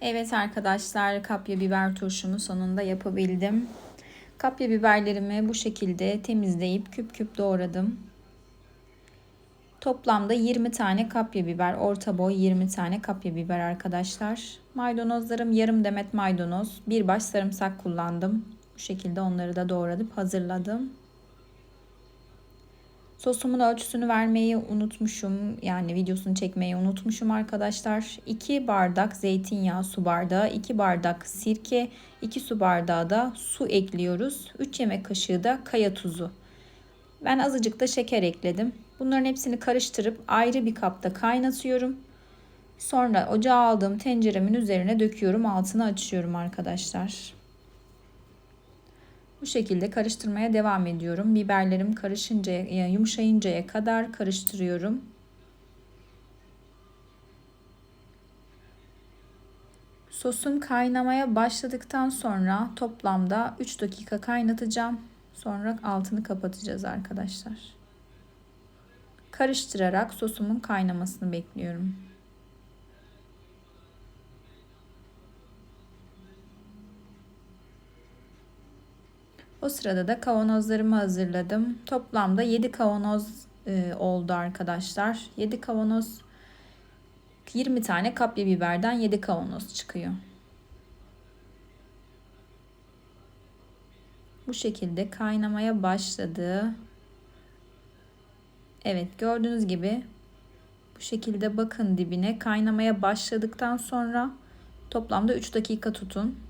Evet arkadaşlar kapya biber turşumu sonunda yapabildim. Kapya biberlerimi bu şekilde temizleyip küp küp doğradım. Toplamda 20 tane kapya biber, orta boy 20 tane kapya biber arkadaşlar. Maydanozlarım yarım demet maydanoz, bir baş sarımsak kullandım. Bu şekilde onları da doğradıp hazırladım. Sosumun ölçüsünü vermeyi unutmuşum. Yani videosunu çekmeyi unutmuşum arkadaşlar. 2 bardak zeytinyağı su bardağı, 2 bardak sirke, 2 su bardağı da su ekliyoruz. 3 yemek kaşığı da kaya tuzu. Ben azıcık da şeker ekledim. Bunların hepsini karıştırıp ayrı bir kapta kaynatıyorum. Sonra ocağa aldığım tenceremin üzerine döküyorum. Altını açıyorum arkadaşlar. Bu şekilde karıştırmaya devam ediyorum. Biberlerim karışıncaya, yumuşayıncaya kadar karıştırıyorum. Sosum kaynamaya başladıktan sonra toplamda 3 dakika kaynatacağım. Sonra altını kapatacağız arkadaşlar. Karıştırarak sosumun kaynamasını bekliyorum. O sırada da kavanozlarımı hazırladım. Toplamda 7 kavanoz e, oldu arkadaşlar. 7 kavanoz 20 tane kapya biberden 7 kavanoz çıkıyor. Bu şekilde kaynamaya başladı. Evet gördüğünüz gibi bu şekilde bakın dibine kaynamaya başladıktan sonra toplamda 3 dakika tutun.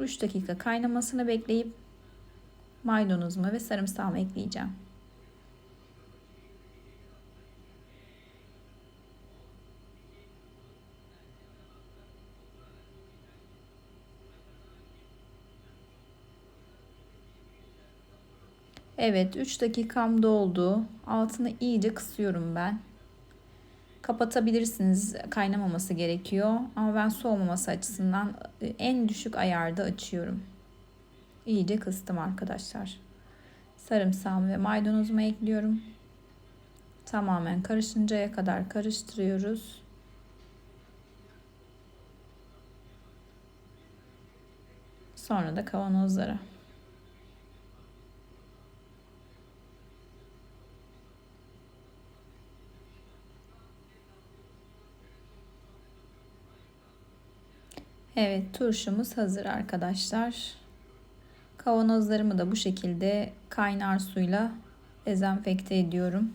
3 dakika kaynamasını bekleyip maydanozumu ve sarımsağımı ekleyeceğim. Evet 3 dakikam doldu. Altını iyice kısıyorum ben. Kapatabilirsiniz kaynamaması gerekiyor. Ama ben soğumaması açısından e, en düşük ayarda açıyorum. İyice kıstım arkadaşlar. Sarımsağımı ve maydanozumu ekliyorum. Tamamen karışıncaya kadar karıştırıyoruz. Sonra da kavanozlara. Evet turşumuz hazır arkadaşlar. Kavanozlarımı da bu şekilde kaynar suyla dezenfekte ediyorum.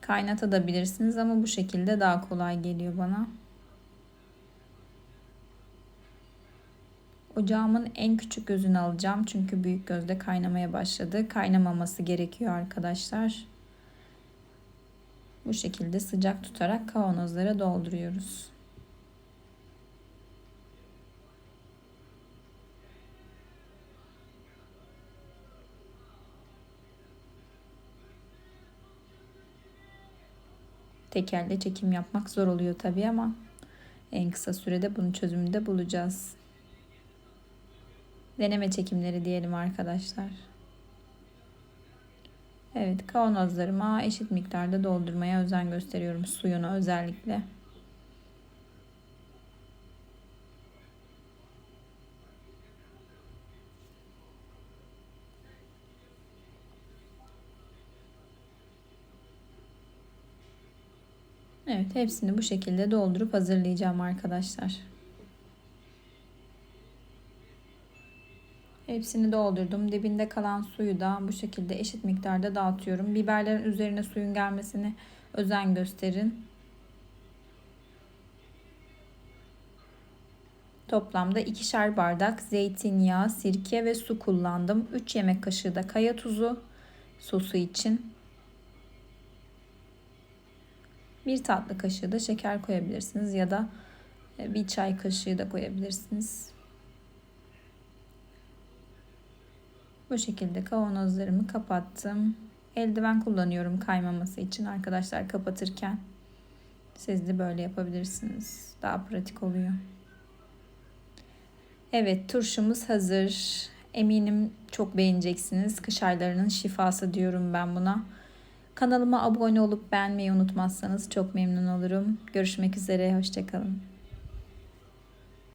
Kaynatabilirsiniz ama bu şekilde daha kolay geliyor bana. Ocağımın en küçük gözünü alacağım çünkü büyük gözde kaynamaya başladı. Kaynamaması gerekiyor arkadaşlar. Bu şekilde sıcak tutarak kavanozlara dolduruyoruz. Tekerle çekim yapmak zor oluyor tabii ama en kısa sürede bunun çözümünü de bulacağız. Deneme çekimleri diyelim arkadaşlar. Evet kavanozlarıma eşit miktarda doldurmaya özen gösteriyorum suyunu özellikle. Evet hepsini bu şekilde doldurup hazırlayacağım arkadaşlar. Hepsini doldurdum. Dibinde kalan suyu da bu şekilde eşit miktarda dağıtıyorum. Biberlerin üzerine suyun gelmesini özen gösterin. Toplamda ikişer bardak zeytinyağı, sirke ve su kullandım. 3 yemek kaşığı da kaya tuzu sosu için. Bir tatlı kaşığı da şeker koyabilirsiniz ya da e, bir çay kaşığı da koyabilirsiniz. Bu şekilde kavanozlarımı kapattım. Eldiven kullanıyorum kaymaması için arkadaşlar kapatırken. Siz de böyle yapabilirsiniz. Daha pratik oluyor. Evet turşumuz hazır. Eminim çok beğeneceksiniz. Kış aylarının şifası diyorum ben buna. Kanalıma abone olup beğenmeyi unutmazsanız çok memnun olurum. Görüşmek üzere, hoşçakalın.